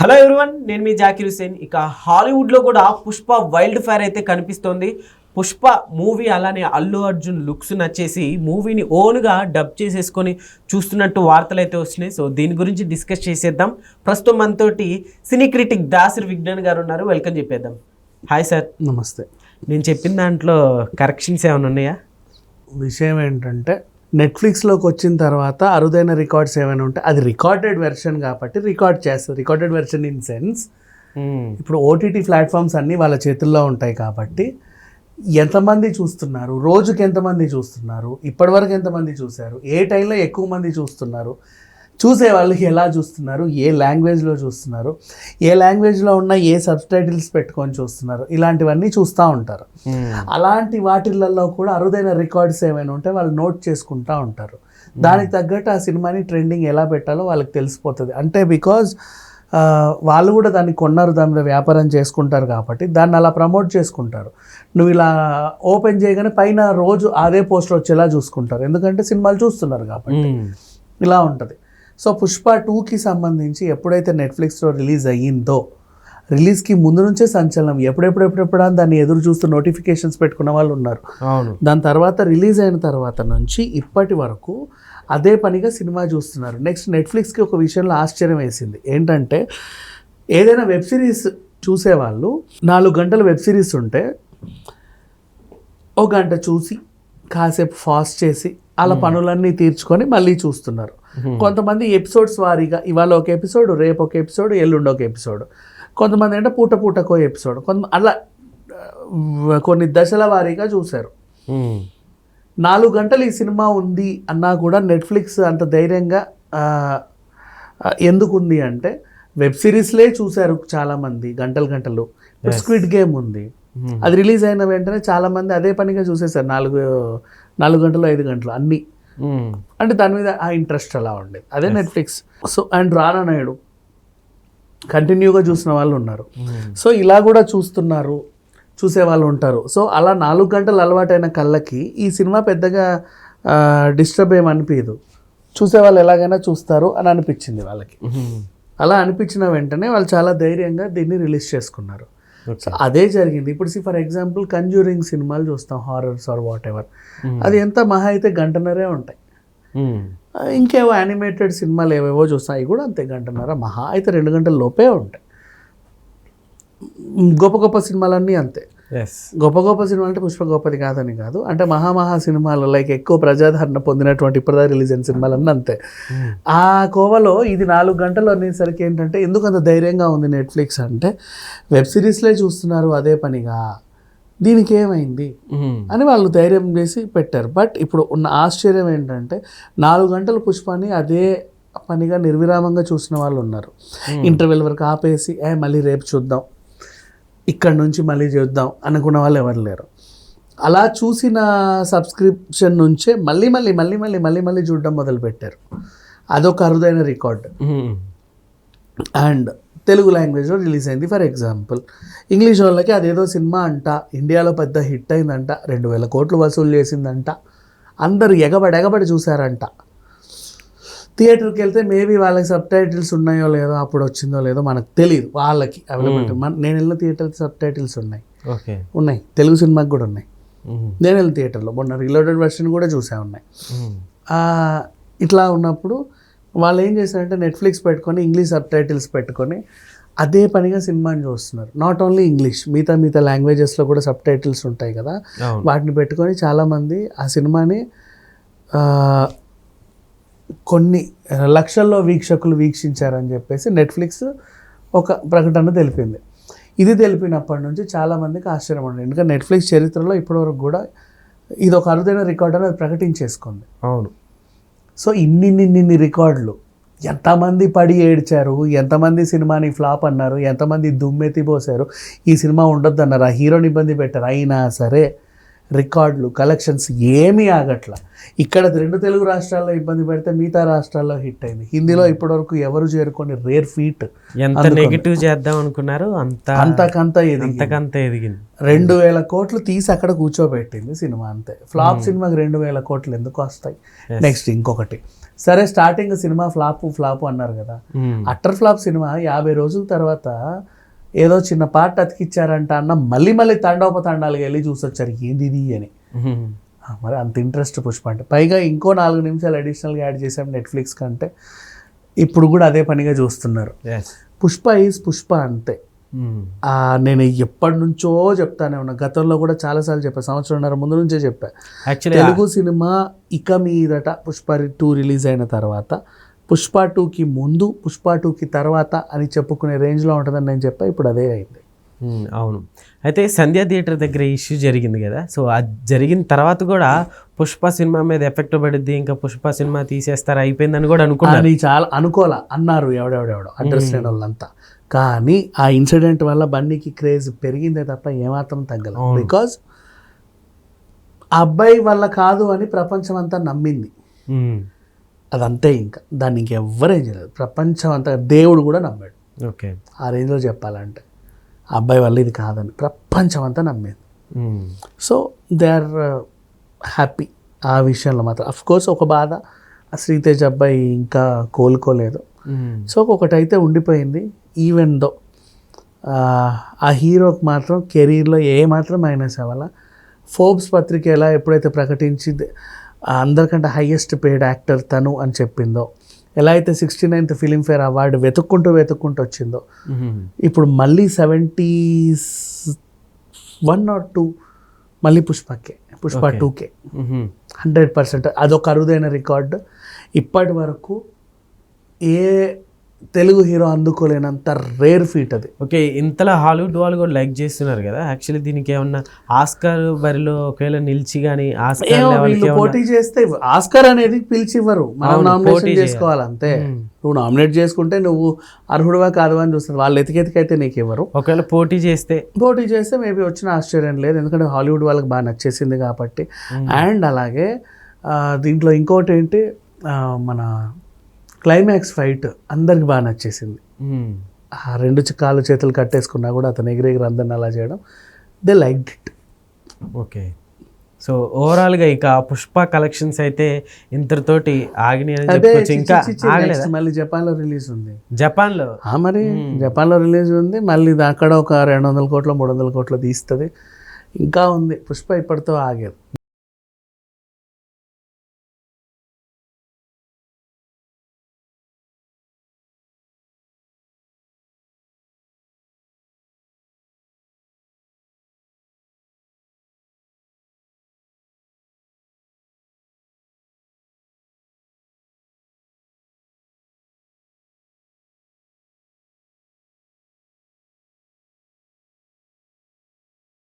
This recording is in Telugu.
హలో ఎవ్రీవన్ నేను మీ జాకిర్ హుసేన్ ఇక హాలీవుడ్లో కూడా పుష్ప వైల్డ్ ఫైర్ అయితే కనిపిస్తోంది. పుష్ప మూవీ అలానే అల్లు అర్జున్ లుక్స్ నచ్చేసి మూవీని ఓన్గా డబ్ చేసేసుకొని చూస్తున్నట్టు వార్తలు అయితే వస్తున్నాయి. సో దీని గురించి డిస్కస్ చేసేద్దాం. ప్రస్తుతం మనతోటి సినీ క్రిటిక్ దాసరి విజ్ఞాన్ గారు ఉన్నారు. వెల్కమ్ చెప్పేద్దాం. Hi sir. నమస్తే. నేను చెప్పిన దాంట్లో కరెక్షన్స్ ఏమైనా ఉన్నాయా? విషయం ఏంటంటే నెట్ఫ్లిక్స్లోకి వచ్చిన తర్వాత అరుదైన రికార్డ్స్ ఏమైనా ఉంటే అది రికార్డెడ్ వెర్షన్ కాబట్టి రికార్డ్ చేస్తారు. రికార్డెడ్ వెర్షన్ ఇన్ సెన్స్ ఇప్పుడు ఓటీటీ ప్లాట్ఫామ్స్ అన్నీ వాళ్ళ చేతుల్లో ఉంటాయి కాబట్టి ఎంతమంది చూస్తున్నారు? రోజుకి ఎంతమంది చూస్తున్నారు? ఇప్పటివరకు ఎంతమంది చూశారు? ఏ టైంలో ఎక్కువ మంది చూస్తున్నారు? చూసే వాళ్ళకి ఎలా చూస్తున్నారు? ఏ లాంగ్వేజ్లో చూస్తున్నారు? ఏ లాంగ్వేజ్లో ఉన్న ఏ సబ్ టైటిల్స్ పెట్టుకొని చూస్తున్నారు? ఇలాంటివన్నీ చూస్తూ ఉంటారు. అలాంటి వాటిలలో కూడా అరుదైన రికార్డ్స్ ఏమైనా ఉంటే వాళ్ళు నోట్ చేసుకుంటూ ఉంటారు. దానికి తగ్గట్టు ఆ సినిమాని ట్రెండింగ్ ఎలా పెట్టాలో వాళ్ళకి తెలిసిపోతుంది. అంటే బికాజ్ వాళ్ళు కూడా దాన్ని కొన్నారు దాని మీద వ్యాపారం చేసుకుంటారు కాబట్టి దాన్ని అలా ప్రమోట్ చేసుకుంటారు. నువ్వు ఇలా ఓపెన్ చేయగానే పైన రోజు అదే పోస్టర్ వచ్చేలా చూసుకుంటారు. ఎందుకంటే సినిమాలు చూస్తున్నారు కాబట్టి. ఇలా ఉంటుంది. సో పుష్ప టూకి సంబంధించి ఎప్పుడైతే నెట్ఫ్లిక్స్లో రిలీజ్ అయ్యిందో రిలీజ్కి ముందు నుంచే సంచలనం ఎప్పుడెప్పుడు ఎప్పుడెప్పుడు దాన్ని ఎదురు చూస్తూ నోటిఫికేషన్స్ పెట్టుకున్న వాళ్ళు ఉన్నారు. అవును. దాని తర్వాత రిలీజ్ అయిన తర్వాత నుంచి ఇప్పటి వరకు అదే పనిగా సినిమా చూస్తున్నారు. నెక్స్ట్ నెట్ఫ్లిక్స్కి ఒక విషయంలో ఆశ్చర్యం వేసింది. ఏంటంటే ఏదైనా వెబ్ సిరీస్ చూసేవాళ్ళు నాలుగు గంటల వెబ్ సిరీస్ ఉంటే ఒక గంట చూసి కాసేపు ఫాస్ట్ చేసి అలా పనులన్నీ తీర్చుకొని మళ్ళీ చూస్తున్నారు. కొంతమంది ఎపిసోడ్స్ వారీగా ఇవాళ ఒక ఎపిసోడ్ రేపు ఒక ఎపిసోడ్ ఎల్లుండి ఒక ఎపిసోడ్ కొంతమంది అంటే పూట పూటకో ఎపిసోడ్ కొంత అలా కొన్ని దశల వారీగా చూశారు. నాలుగు గంటలు ఈ సినిమా ఉంది అన్నా కూడా నెట్ఫ్లిక్స్ అంత ధైర్యంగా ఆ, ఆ, ఎందుకు ఉంది అంటే వెబ్ సిరీస్లే చూశారు చాలామంది గంటలు గంటలు. స్క్విడ్ గేమ్ ఉంది. అది రిలీజ్ అయిన వెంటనే చాలామంది అదే పనిగా చూసేసారు నాలుగు నాలుగు గంటలు ఐదు గంటలు అన్నీ. అంటే దాని మీద ఆ ఇంట్రెస్ట్ అలా ఉండేది. అదే Netflix so and Rana Naidu కంటిన్యూగా చూసిన వాళ్ళు ఉన్నారు. సో ఇలా కూడా చూస్తున్నారు చూసే వాళ్ళు ఉంటారు. సో అలా నాలుగు గంటలు అలవాటైన కళ్ళకి ఈ సినిమా పెద్దగా డిస్టర్బ్ ఏమి అనిపించదు చూసే వాళ్ళు ఎలాగైనా చూస్తారు అని అనిపించింది వాళ్ళకి. అలా అనిపించిన వెంటనే వాళ్ళు చాలా ధైర్యంగా దీన్ని రిలీజ్ చేసుకున్నారు. అదే జరిగింది. ఇప్పుడు ఫర్ ఎగ్జాంపుల్ కంజూరింగ్ సినిమాలు చూస్తాం హారర్స్ ఆర్ వాట్ ఎవర్ అది ఎంత మహా అయితే గంటన్నరే ఉంటాయి. ఆ, ఇంకేవో యానిమేటెడ్ సినిమాలు ఏవేవో చూస్తాం అవి కూడా అంతే గంటన్నర మహా అయితే రెండు గంటల లోపే ఉంటాయి. గొప్ప గొప్ప సినిమాలన్నీ అంతే. గొప్ప గొప్ప సినిమా అంటే పుష్ప గొప్పది కాదని కాదు. అంటే మహామహా సినిమాలు లైక్ ఎక్కువ ప్రజాదరణ పొందినటువంటి ఇప్పటిదా రిలీజ్ అయిన సినిమాలన్నీ అంతే. ఆ కోవలో ఇది నాలుగు గంటలు అనేసరికి ఏంటంటే ఎందుకు అంత ధైర్యంగా ఉంది నెట్ఫ్లిక్స్ అంటే వెబ్ సిరీస్లే చూస్తున్నారు అదే పనిగా. దీనికి ఏమైంది? అని వాళ్ళు ధైర్యం చేసి పెట్టారు. బట్ ఇప్పుడు ఉన్న ఆశ్చర్యం ఏంటంటే నాలుగు గంటల పుష్పాన్ని అదే పనిగా నిర్విరామంగా చూసిన వాళ్ళు ఉన్నారు. ఇంటర్వెల్ వరకు ఆపేసి ఏ మళ్ళీ రేపు చూద్దాం. ఇక్కడ నుంచి మళ్ళీ చూద్దాం అనుకున్న వాళ్ళు ఎవరు లేరు. అలా చూసిన సబ్స్క్రిప్షన్ నుంచే మళ్ళీ మళ్ళీ మళ్ళీ మళ్ళీ మళ్ళీ మళ్ళీ చూడడం మొదలుపెట్టారు. అదొక అరుదైన రికార్డ్. అండ్ తెలుగు లాంగ్వేజ్లో రిలీజ్ అయింది. ఫర్ ఎగ్జాంపుల్ ఇంగ్లీష్ వాళ్ళకి అదేదో సినిమా అంట ఇండియాలో పెద్ద హిట్ అయిందంట రెండు వేల కోట్లు వసూలు చేసిందంట అందరూ ఎగబడి ఎగబడి చూసారంట థియేటర్కి వెళ్తే మేబీ వాళ్ళకి సబ్ టైటిల్స్ ఉన్నాయో లేదో అప్పుడు వచ్చిందో లేదో మనకు తెలియదు వాళ్ళకి అవైలబిలిటీ మన నేను వెళ్ళిన థియేటర్కి సబ్ టైటిల్స్ ఉన్నాయి. ఓకే. ఉన్నాయి. తెలుగు సినిమాకి కూడా ఉన్నాయి. నేను వెళ్ళిన థియేటర్లో. మొన్న రిలోడెడ్ వెర్షన్ కూడా చూసా ఉన్నాయి. ఆ, ఇట్లా ఉన్నప్పుడు వాళ్ళు ఏం చేశారంటే నెట్ఫ్లిక్స్ పెట్టుకొని ఇంగ్లీష్ సబ్ టైటిల్స్ పెట్టుకొని అదే పనిగా సినిమాని చూస్తున్నారు. నాట్ ఓన్లీ ఇంగ్లీష్ మిగతా మిగతా లాంగ్వేజెస్లో కూడా సబ్ టైటిల్స్ ఉంటాయి కదా. వాటిని పెట్టుకొని చాలామంది ఆ సినిమాని కొన్ని లక్షల్లో వీక్షకులు వీక్షించారని చెప్పేసి నెట్ఫ్లిక్స్ ఒక ప్రకటన తెలిపింది. ఇది తెలిపినప్పటి నుంచి చాలామందికి ఆశ్చర్యం ఉంది ఎందుకంటే నెట్ఫ్లిక్స్ చరిత్రలో ఇప్పటివరకు కూడా ఇది ఒక అరుదైన రికార్డ్ అని అది ప్రకటించేసుకుంది. అవును. సో ఇన్ని ఇన్ని ఇన్ని రికార్డులు. ఎంతమంది పడి ఏడ్చారు ఎంతమంది సినిమాని ఫ్లాప్ అన్నారు ఎంతమంది దుమ్మెత్తి పోసారు ఈ సినిమా ఉండొద్దు అన్నారు ఆ హీరోని ఇబ్బంది పెట్టారు అయినా సరే రికార్డులు కలెక్షన్స్ ఏమీ ఆగట్ల. ఇక్కడ రెండు తెలుగు రాష్ట్రాల్లో ఇబ్బంది పెడితే మిగతా రాష్ట్రాల్లో హిట్ అయింది. హిందీలో ఇప్పటివరకు ఎవరు చేరుకొని రేర్ ఫీట్ ఎంత నెగిటివ్ చేద్దాం అనుకున్నారు అంత అంతకంత అంతకంత ఎదిగింది. రెండు వేల కోట్లు తీసి అక్కడ కూర్చోబెట్టింది సినిమా అంతే. ఫ్లాప్ సినిమాకి రెండు వేల కోట్లు ఎందుకు వస్తాయి? నెక్స్ట్ ఇంకొకటి. సరే స్టార్టింగ్ సినిమా ఫ్లాప్ ఫ్లాప్ అన్నారు కదా. మ్మ్. అట్టర్ ఫ్లాప్ సినిమా యాభై రోజుల తర్వాత ఏదో చిన్న పార్ట్ అతికిచ్చారంట అన్న మళ్ళీ మళ్ళీ తండోపతండాలుగా వెళ్ళి చూసొచ్చారు ఏంది ఇది అని మరి అంత ఇంట్రెస్ట్ పుష్ప అంటే. పైగా ఇంకో నాలుగు నిమిషాలు అడిషనల్గా యాడ్ చేసాం నెట్ఫ్లిక్స్ కంటే ఇప్పుడు కూడా అదే పనిగా చూస్తున్నారు. పుష్ప ఈజ్ పుష్ప అంతే. నేను ఎప్పటి నుంచో చెప్తానే ఉన్నా. గతంలో కూడా చాలాసార్లు చెప్పా సంవత్సరంన్నర ముందు నుంచే చెప్పా. యాక్చువల్లీ తెలుగు సినిమా ఇక మీదట పుష్ప టూ రిలీజ్ అయిన తర్వాత పుష్ప టూకి ముందు పుష్ప టూకి తర్వాత అని చెప్పుకునే రేంజ్లో ఉంటుందని నేను చెప్పా ఇప్పుడు అదే అయింది. అవును. అయితే సంధ్యా థియేటర్ దగ్గర ఇష్యూ జరిగింది కదా సో అది జరిగిన తర్వాత కూడా పుష్ప సినిమా మీద ఎఫెక్ట్ పడుద్ది ఇంకా పుష్ప సినిమా తీసేస్తారు అయిపోయిందని కూడా అనుకున్నారు. అని చాలా అనుకోలే అన్నారు ఎవడెవడెవడో అడ్రస్ లేని వాళ్ళంతా. కానీ ఆ ఇన్సిడెంట్ వల్ల బన్నీకి క్రేజ్ పెరిగిందే తప్ప ఏమాత్రం తగ్గలేదు. బికాజ్ ఆ అబ్బాయి వల్ల కాదు అని ప్రపంచం అంతా నమ్మింది అదంతే ఇంకా. దాన్ని ఇంకెవ్వరేం చేయలేదు ప్రపంచం అంతా దేవుడు కూడా నమ్మాడు. ఓకే. ఆ రేంజ్లో చెప్పాలంటే. ఆ అబ్బాయి వల్ల ఇది కాదని ప్రపంచం అంతా నమ్మేది. మ్మ్. So they are happy. ఆ విషయంలో మాత్రం. అఫ్ కోర్స్ ఒక బాధ. ఆ శ్రీతేజ్ అబ్బాయి ఇంకా కోలుకోలేదు. సో ఒకటైతే ఉండిపోయింది. ఈవెన్ దో ఆ హీరోకి మాత్రం కెరీర్లో ఏ మాత్రం మైనస్ అవ్వాల. ఫోర్బ్స్ పత్రిక ఎలా ఎప్పుడైతే ప్రకటించింది అందరికంటే హైయెస్ట్ పేడ్ యాక్టర్ తను అని చెప్పిందో ఎలా అయితే సిక్స్టీ నైన్త్ ఫిలింఫేర్ అవార్డు వెతుక్కుంటూ వెతుక్కుంటూ వచ్చిందో. ఇప్పుడు మళ్ళీ సెవెంటీ వన్ ఆర్ టూ మళ్ళీ పుష్పకే పుష్ప. టూకే. హండ్రెడ్ పర్సెంట్ అదొక అరుదైన రికార్డు ఇప్పటి వరకు ఏ తెలుగు హీరో అందుకోలేనంత రేర్ ఫీట్ అది. ఓకే ఇంతలా హాలీవుడ్ వాళ్ళు కూడా లైక్ చేస్తున్నారు కదా? యాక్చువల్లీ దీనికి ఏమన్నా ఆస్కార్ బరిలో ఒకవేళ నిలిచి కానీ ఆస్కార్ పోటీ చేస్తే ఆస్కర్ అనేది పిలిచి ఇవ్వరు మనం నామినేషన్. చేసుకోవాలి అంతే. మ్మ్. నువ్వు నామినేట్ చేసుకుంటే నువ్వు అర్హుడువా కాదు అని చూస్తారు. వాళ్ళు ఎతికెతికైతే నీకు ఇవ్వరు. ఒకవేళ పోటీ చేస్తే? పోటీ చేస్తే మేబీ వచ్చిన ఆశ్చర్యం లేదు. ఎందుకంటే హాలీవుడ్ వాళ్ళకి బాగా నచ్చేసింది కాబట్టి. అండ్ అలాగే ఆ, దీంట్లో ఇంకోటి ఏంటి? మన క్లైమాక్స్ ఫైట్ అందరికి బాగా నచ్చేసింది. ఆ రెండు కాళ్ళు చేతులు కట్టేసుకున్నా కూడా అతను ఎగిరెగిరి అందరిని అలా చేయడం. They like it okay. So ఓవరాల్గా ఇక పుష్ప కలెక్షన్స్ అయితే ఇంతటితోటి ఆగినాయి చెప్పుకోవచ్చు. ఇంకా ఆగలేదా? మళ్ళీ జపాన్లో రిలీజ్ ఉంది. జపాన్లో? మరి జపాన్లో రిలీజ్ ఉంది. మళ్ళీ ఇది అక్కడ ఒక రెండు వందల కోట్లు మూడు వందల కోట్లు తీస్తుంది. ఇంకా ఉంది. పుష్ప ఇప్పటితో ఆగేది